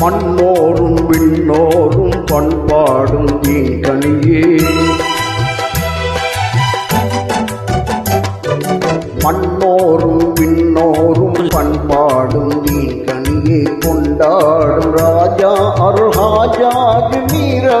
மண்ணோரும் விண்ணோரும் பண்பாடும் தீங்கனியே மண்ணோரும் விண்ணோரும் பண்பாடும் தீங்கனியே கொண்டாடும் ராஜா அருள்ஹாஜா அஜ்மீரா அஜ்மீரா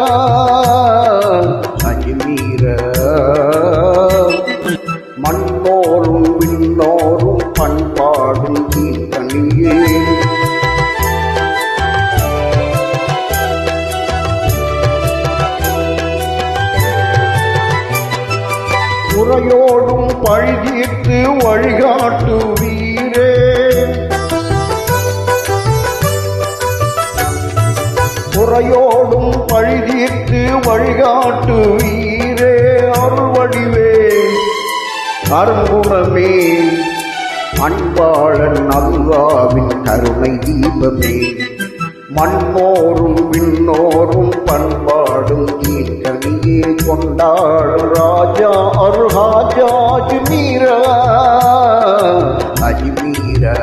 முறையோடும் பழிதீர்த்து வழிகாட்டுவீரே முறையோடும் பழிதீர்த்து வழிகாட்டுவீரே அருள்வடிவே அருங்குணமே அன்பாளன் அல்வாவின் கருணை தீபமே. மண்ணோரும் விண்ணோரும் பண்பாடும் தீர்க்கனியே கொண்டாடும் ராஜா அருள்ஹாஜா அஜ்மீரா அஜ்மீரா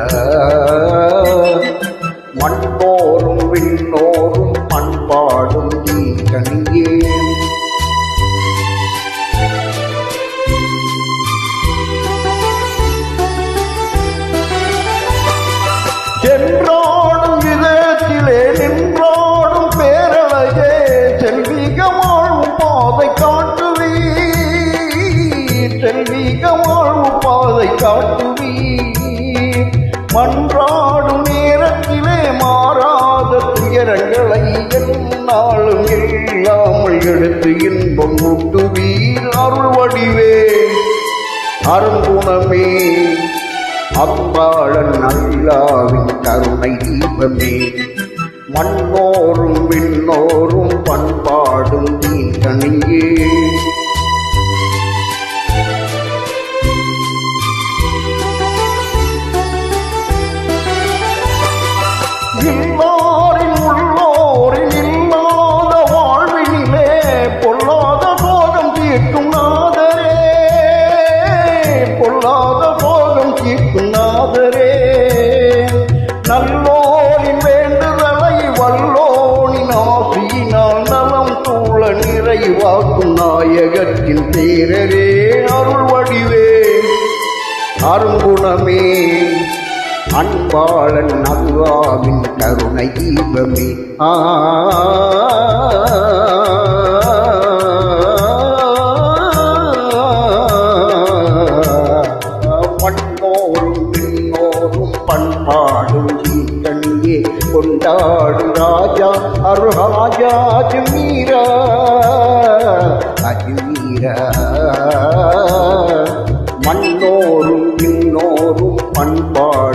செல்வீக வாழும் பாதை காட்டுவீர். மன்றாடும் நேரத்திலே மாறாத துயரங்களை என்னாலும் இல்லாமல் எடுத்து இன்பம் ஊட்டுவீர். அருள் வடிவே அருங்குணமே அப்பாளன் அல்லாவின் கருணை தீபமே. மண்ணோரும் விண்ணோரும் பண்பாடும் தீங்கனியே தனியே. சூழ நிறைவாக்கும் நாயகத்தின் தேரரே அருள் வடிவே அருங்குணமே அன்பாளன் அல்லாவின் கருணை தீபமே. ஆ. மண்ணோரும் விண்ணோரும் பண்பாடும் சீக்கணியே கொண்டாடும். ராஜா அருள்ராஜா அஜ்மீரா. அஜ்மீரா மண்ணோரும் விண்ணோரும் பண்பாடும்